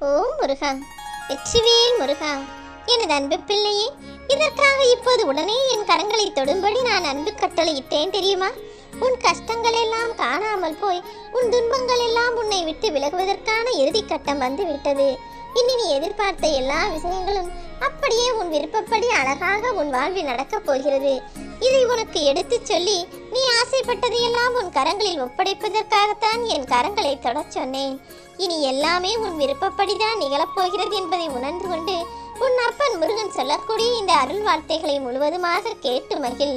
ஓ முருகா. வெற்றிவேல் முருகா. எனது அன்பு பிள்ளையே இதற்காக இப்போது உடனே என் கரங்களை தொடும்படி நான் அன்பு கட்டளையிட்டேன் தெரியுமா? உன் கஷ்டங்கள் எல்லாம் காணாமல் போய் உன் துன்பங்கள் எல்லாம் உன்னை விட்டு விலகுவதற்கான இறுதி கட்டம் வந்து விட்டது இனி நீ எதிர்பார்த்த எல்லா விஷயங்களும் அப்படியே உன் விருப்பப்படி அழகாக உன் வாழ்வில் நடக்கப் போகிறது. இதை உனக்கு எடுத்துச் சொல்லி நீ ஆசைப்பட்டதையெல்லாம் உன் கரங்களில் ஒப்படைப்பதற்காகத்தான் என் கரங்களை தொடச் சொன்னேன். இனி எல்லாமே உன் விருப்பப்படிதான் நிகழப்போகிறது என்பதை உணர்ந்து கொண்டு உன் அப்பன் முருகன் சொல்லக்கூடிய இந்த அருள் வார்த்தைகளை முழுவதுமாக கேட்டு மகிழ்.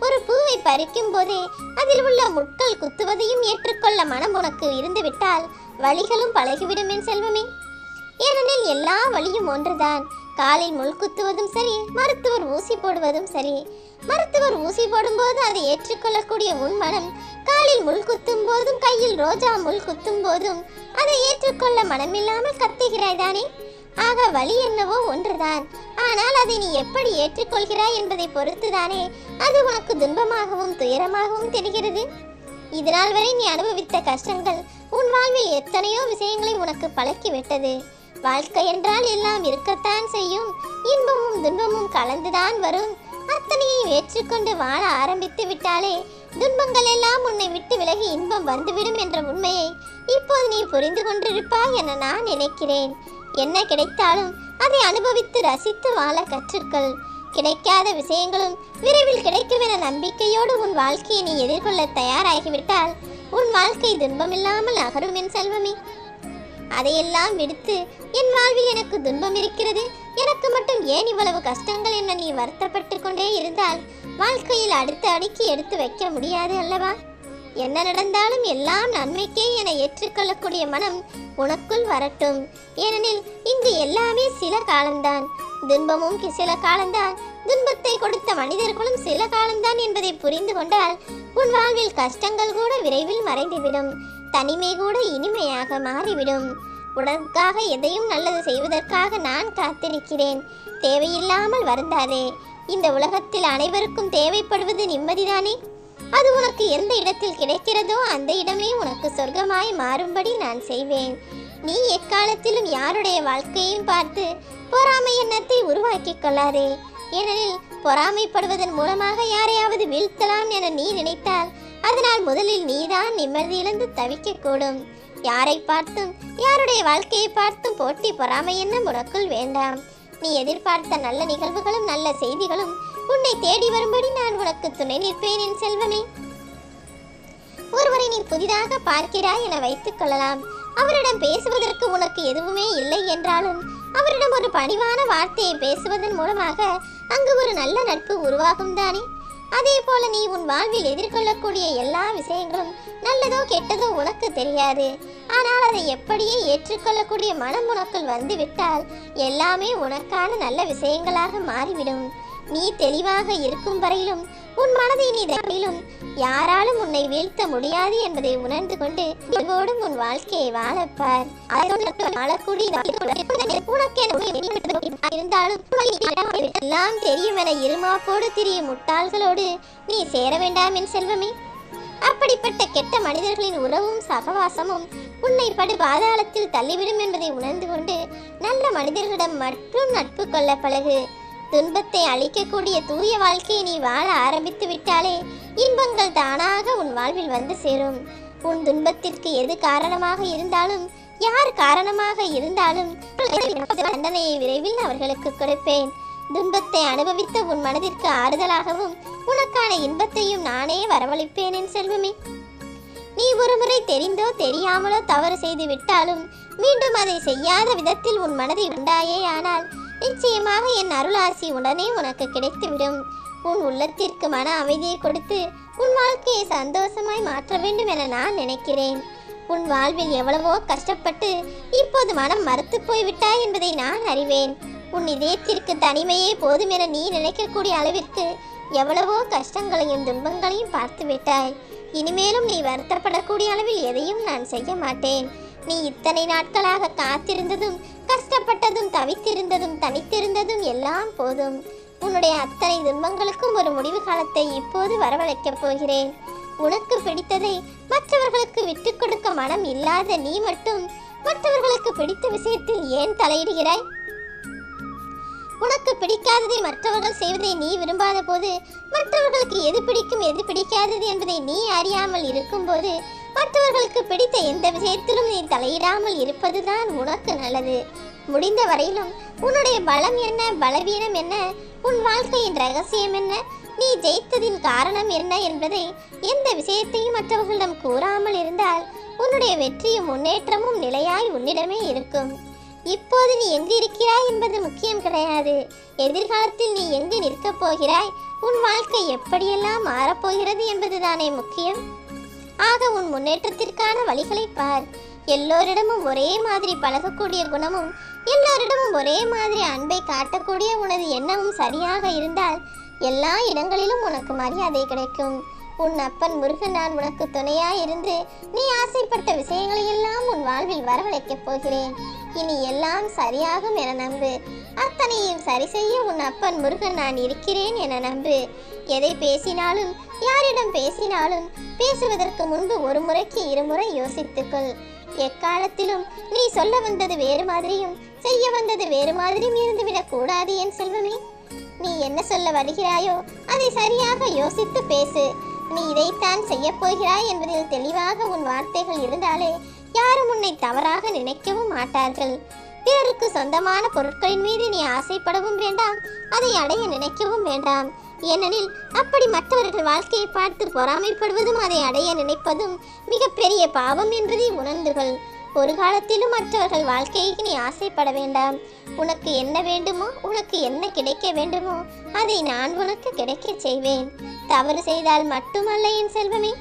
ஒரு பூவை பறிக்கும் போதே அதில் உள்ள முட்கள் குத்துவதையும் ஏற்றுக்கொள்ள மனம் உனக்கு இருந்துவிட்டால் வழிகளும் பழகிவிடும் என் செல்வமே. ஏனெனில் எல்லா வழியும் ஒன்றுதான். காலில் முள் குத்துவதும் சரி மருத்துவர் ஊசி போடுவதும் சரி. மருத்துவர் ஊசி போடும்போது அதை ஏற்றுக்கொள்ளக்கூடிய உன் மனம் காலில் முள் குத்தும் போதும் கையில் ரோஜா முள் குத்தும் போதும் அதை ஏற்றுக்கொள்ள மனமில்லாமல் கத்துகிறாய் தானே ஆக வழி என்னவோ ஒன்றுதான். ஆனால் அதை நீ எப்படி ஏற்றுக்கொள்கிறாய் என்பதை பொறுத்துதானே? அது உனக்கு துன்பமாகவும் துயரமாகவும் தெரிகிறது. இதனால் வரை நீ அனுபவித்த கஷ்டங்கள் உன் வாழ்வில் எத்தனையோ விஷயங்களை உனக்கு பழக்கிவிட்டது. வாழ்க்கை என்றால் எல்லாம் இருக்கத்தான் செய்யும். இன்பமும் துன்பமும் கலந்துதான் வரும். அத்தனையும் ஏற்றுக்கொண்டு வாழ ஆரம்பித்து விட்டாலே துன்பங்கள் எல்லாம் உன்னை விட்டு விலகி இன்பம் வந்துவிடும் என்ற உண்மையை இப்போது நீ புரிந்து கொண்டிருப்பாய் என நான் நினைக்கிறேன். என்ன கிடைத்தாலும் அதை அனுபவித்து ரசித்து வாழ கற்றுக்கள். கிடைக்காத விஷயங்களும் விரைவில் கிடைக்கும் என நம்பிக்கையோடு உன் வாழ்க்கையை நீ எதிர்கொள்ள தயாராகிவிட்டால் உன் வாழ்க்கை துன்பமில்லாமல் நகரும் என் செல்வமே. அதையெல்லாம் விடுத்து என் வாழ்வில் எனக்கு துன்பம் இருக்கிறது. எனக்கு மட்டும் ஏன் இவ்வளவு கஷ்டங்கள் என நீ வருத்தப்பட்டு கொண்டே இருந்தால்? வாழ்க்கையில் அடுத்த அடிக்கு எடுத்து வைக்க முடியாது அல்லவா? என்ன நடந்தாலும் எல்லாம் நன்மைக்கே என ஏற்றுக்கொள்ளக்கூடிய மனம் உனக்குள் வரட்டும். ஏனெனில் இங்கு எல்லாமே சில காலம்தான். துன்பமும் சில காலம்தான். துன்பத்தை கொடுத்த மனிதர்களும் சில காலம்தான் என்பதை புரிந்து கொண்டால் உன் வாழ்வில் கஷ்டங்கள் கூட விரைவில் மறைந்துவிடும். தனிமை கூட இனிமையாக மாறிவிடும். உனக்காக எதையும் நல்லது செய்வதற்காக நான் காத்திருக்கிறேன். தேவையில்லாமல் வருந்தாதே. இந்த உலகத்தில் அனைவருக்கும் தேவைப்படுவது நிம்மதிதானே? அது உனக்கு எந்த இடத்தில் கிடைக்கிறதோ அந்த இடமே உனக்கு சொர்க்கமாய் மாறும்படி நான் செய்வேன். நீ எக்காலத்திலும் யாருடைய வாழ்க்கையும் பார்த்து பொறாமை எண்ணத்தை உருவாக்கிக் கொள்ளாதே. ஏனெனில் பொறாமைப்படுவதன் மூலமாக யாரையாவது வீழ்த்தலாம் என நீ நினைத்தால் அதனால் முதலில் நீதான் நிம்மதியிலிருந்து இழந்து தவிக்கக்கூடும். யாரை பார்த்தும் யாருடைய வாழ்க்கையை பார்த்தும் போட்டி பொறாமை என்ன உனக்குள் வேண்டாம். நீ எதிர்பார்த்த நல்ல நிகழ்வுகளும் நல்ல செய்திகளும் உன்னை தேடி வரும்படி நான் உனக்கு துணை நிற்பேன் என் செல்வமே. ஒருவரை நீ புதிதாக பார்க்கிறாய் என வைத்துக் கொள்ளலாம். அவரிடம் பேசுவதற்கு உனக்கு எதுவுமே இல்லை என்றாலும் அவரிடம் ஒரு பணிவான வார்த்தையை பேசுவதன் மூலமாக அங்கு ஒரு நல்ல நட்பு உருவாகும் தானே அதே போல நீ உன் வாழ்வில் எதிர்கொள்ளக்கூடிய எல்லா விஷயங்களும் நல்லதோ கெட்டதோ உனக்கு தெரியாது. ஆனால் அதை எப்படியே ஏற்றுக்கொள்ளக்கூடிய மனம் உனக்குள் வந்துவிட்டால் எல்லாமே உனக்கான நல்ல விஷயங்களாக மாறிவிடும். நீ தெளிவாக இருக்கும் வரையிலும் உன் மனதை நீ தைரியம் யாராலும் உன்னை வீழ்த்த முடியாது என்பதை உணர்ந்து கொண்டு உன் வாழ்க்கையை வாழப்பார். இருந்தாலும் எல்லாம் தெரியும் என இருமாப்போடு திரியும் முட்டாள்களோடு நீ சேர வேண்டாம் என் செல்வமே. அப்படிப்பட்ட கெட்ட மனிதர்களின் உறவும் சகவாசமும் உன்னை படு பாதாளத்தில் தள்ளிவிடும் என்பதை உணர்ந்து கொண்டு நல்ல மனிதர்களிடம் மட்டும் நட்பு கொள்ள பழகு. துன்பத்தை அழிக்கக்கூடிய தூய வாழ்க்கையை நீ வாழ ஆரம்பித்து விட்டாலே இன்பங்கள் தானாக உன் வாழ்வில் வந்து சேரும். உன் துன்பத்திற்கு எது காரணமாக இருந்தாலும் யார் காரணமாக இருந்தாலும் தண்டனையை விரைவில் அவர்களுக்கு கொடுப்பேன். துன்பத்தை அனுபவித்த உன் மனதிற்கு ஆறுதலாகவும் உனக்கான இன்பத்தையும் நானே வரவழைப்பேன் என் செல்வமே. நீ ஒருமுறை தெரிந்தோ தெரியாமலோ தவறு செய்து விட்டாலும் மீண்டும் அதை செய்யாத விதத்தில் உன் மனதை உண்டாயே ஆனால் நிச்சயமாக என் அருளாசி உடனே உனக்கு கிடைத்துவிடும். உன் உள்ளத்திற்கு மன அமைதியை கொடுத்து உன் வாழ்க்கையை சந்தோஷமாய் மாற்ற வேண்டும் என நான் நினைக்கிறேன். உன் வாழ்வில் எவ்வளவோ கஷ்டப்பட்டு இப்போது மனம் மறுத்து போய்விட்டாய் என்பதை நான் அறிவேன். உன் இதயத்திற்கு தனிமையே போதும் என நீ நினைக்கக்கூடிய அளவிற்கு எவ்வளவோ கஷ்டங்களையும் துன்பங்களையும் பார்த்து விட்டாய். இனிமேலும் நீ வருத்தப்படக்கூடிய அளவில் எதையும் நான் செய்ய மாட்டேன். நீ இத்தனை நாட்களாக காத்திருந்ததும் கஷ்டப்பட்டதும் தவித்திருந்ததும் தனித்திருந்ததும் எல்லாம் போதும். உன்னுடைய அத்தனை துன்பங்களுக்கும் ஒரு முடிவு காலத்தை இப்போது வரவழைக்கப் போகிறேன். உனக்கு பிடித்ததை மற்றவர்களுக்கு விட்டுக் கொடுக்க மனம் இல்லாத நீ மட்டும் மற்றவர்களுக்கு பிடித்த விஷயத்தில் ஏன் தலையிடுகிறாய்? உனக்கு பிடிக்காததை மற்றவர்கள் செய்வதை நீ விரும்பாத போது மற்றவர்களுக்கு எது பிடிக்கும் எது பிடிக்காதது என்பதை நீ அறியாமல் இருக்கும்போது மற்றவர்களுக்கு பிடித்த எந்த விஷயத்திலும் நீ தலையிடாமல் இருப்பதுதான் உனக்கு நல்லது. முடிந்த வரையிலும் உன்னுடைய பலம் என்ன பலவீனம் என்ன உன் வாழ்க்கையின் ரகசியம் என்ன நீ ஜெயித்ததின் காரணம் என்ன என்பதை எந்த விஷயத்தையும் மற்றவர்களிடம் கூறாமல் இருந்தால் உன்னுடைய வெற்றியும் முன்னேற்றமும் நிலையாய் உன்னிடமே இருக்கும். இப்போது நீ எங்கு இருக்கிறாய் என்பது முக்கியம் கிடையாது. எதிர்காலத்தில் நீ எங்கு நிற்கப் போகிறாய்? உன் வாழ்க்கை எப்படியெல்லாம் மாறப்போகிறது என்பதுதானே முக்கியம். ஆக உன் முன்னேற்றத்திற்கான வழிகளை பார். எல்லோரிடமும் ஒரே மாதிரி பழகக்கூடிய குணமும் எல்லோரிடமும் ஒரே மாதிரி அன்பை காட்டக்கூடிய உனது எண்ணமும் சரியாக இருந்தால் எல்லா இடங்களிலும் உனக்கு மரியாதை கிடைக்கும். உன் அப்பன் முருகன் நான் உனக்கு துணையாய் இருந்து நீ ஆசைப்பட்ட விஷயங்களை எல்லாம் உன் வாழ்வில் வரவழைக்கப் போகிறேன். இனி எல்லாம் சரியாகும் என நம்பு. அத்தனையும் சரி செய்ய உன் அப்பன் முருகன் நான் இருக்கிறேன் என நம்பு. எதை பேசினாலும் யாரிடம் பேசினாலும் பேசுவதற்கு முன்பு ஒரு முறைக்கு இருமுறை யோசித்துக்கொள். எக்காலத்திலும் நீ சொல்ல வந்தது வேறு மாதிரியும் செய்ய வந்தது வேறு மாதிரியும் இருந்துவிடக் கூடாது என் செல்வமே. நீ என்ன சொல்ல வருகிறாயோ அதை சரியாக யோசித்து பேசு. நீ இதைத்தான் செய்யப் போகிறாய் என்பதில் தெளிவாக உன் வார்த்தைகள் இருந்தாலே யாரும் உன்னை தவறாக நினைக்கவும் மாட்டார்கள். பிறருக்கு சொந்தமான பொருட்களின் மீது நீ ஆசைப்படவும் வேண்டாம் அதை அடைய நினைக்கவும் வேண்டாம். ஏனெனில் அப்படி மற்றவர்கள் வாழ்க்கையை பார்த்து பொறாமைப்படுவதும் அதை அடைய நினைப்பதும் மிகப்பெரிய பாவம் என்பதை உணர்ந்துகள். ஒரு காலத்திலும் மற்றவர்கள் வாழ்க்கைக்கு நீ ஆசைப்பட வேண்டாம். உனக்கு என்ன வேண்டுமோ உனக்கு என்ன கிடைக்க வேண்டுமோ அதை நான் உனக்கு கிடைக்கச் செய்வேன். தவறு செய்தால் மட்டுமல்ல என் செல்வமே.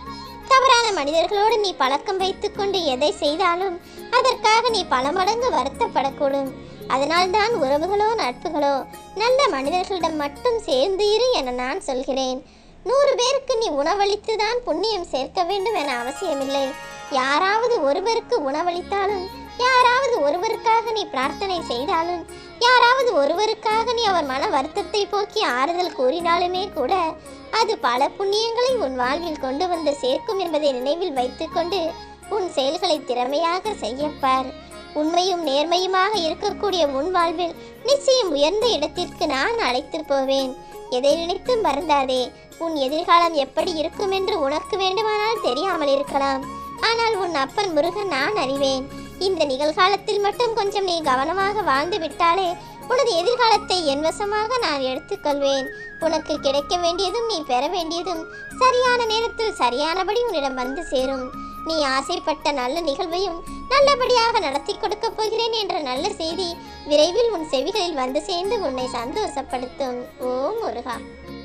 தவறான மனிதர்களோடு நீ பழக்கம் வைத்துக்கொண்டு எதை செய்தாலும் அதற்காக நீ பல மடங்கு வருத்தப்படக்கூடும். அதனால்தான் உறவுகளோ நட்புகளோ நல்ல மனிதர்களிடம் மட்டும் சேர்ந்து இரு என நான் சொல்கிறேன். நூறு பேருக்கு நீ உணவளித்து தான் புண்ணியம் சேர்க்க வேண்டும் என அவசியமில்லை. யாராவது ஒருவருக்கு உணவளித்தாலும் யாராவது ஒருவருக்காக நீ பிரார்த்தனை செய்தாலும் யாராவது ஒருவருக்காக நீ அவர் மன வருத்தத்தை போக்கி ஆறுதல் கூறினாலுமே கூட அது பல புண்ணியங்களை உன் வாழ்வில் கொண்டு வந்து சேர்க்கும் என்பதை நினைவில் வைத்துக்கொண்டு உன் செயல்களை திறமையாக செய்யப்பார். உண்மையும் நேர்மையுமாக இருக்கக்கூடிய உன் வாழ்வில் நிச்சயம் உயர்ந்த இடத்திற்கு நான் அழைத்து போவேன். எதை நினைத்தும் வருந்தாதே உன் எதிர்காலம் எப்படி இருக்கும் என்று உனக்கு வேண்டுமானால் தெரியாமல் இருக்கலாம். ஆனால் உன் அப்பன் முருகன் நான் அறிவேன். இந்த நிகழ்காலத்தில் மட்டும் கொஞ்சம் நீ கவனமாக வாழ்ந்து விட்டாலே உனது எதிர்காலத்தை என் வசமாக நான் எடுத்துக்கொள்வேன். உனக்கு கிடைக்க வேண்டியதும் நீ பெற வேண்டியதும் சரியான நேரத்தில் சரியானபடி உன்னிடம் வந்து சேரும். நீ ஆசைப்பட்ட நல்ல நிகழ்வையும் நல்லபடியாக நடத்தி கொடுக்கப் போகிறேன் என்ற நல்ல செய்தி விரைவில் உன் செவிகளில் வந்து சேர்ந்து உன்னை சந்தோஷப்படுத்தும். ஓ முருகா.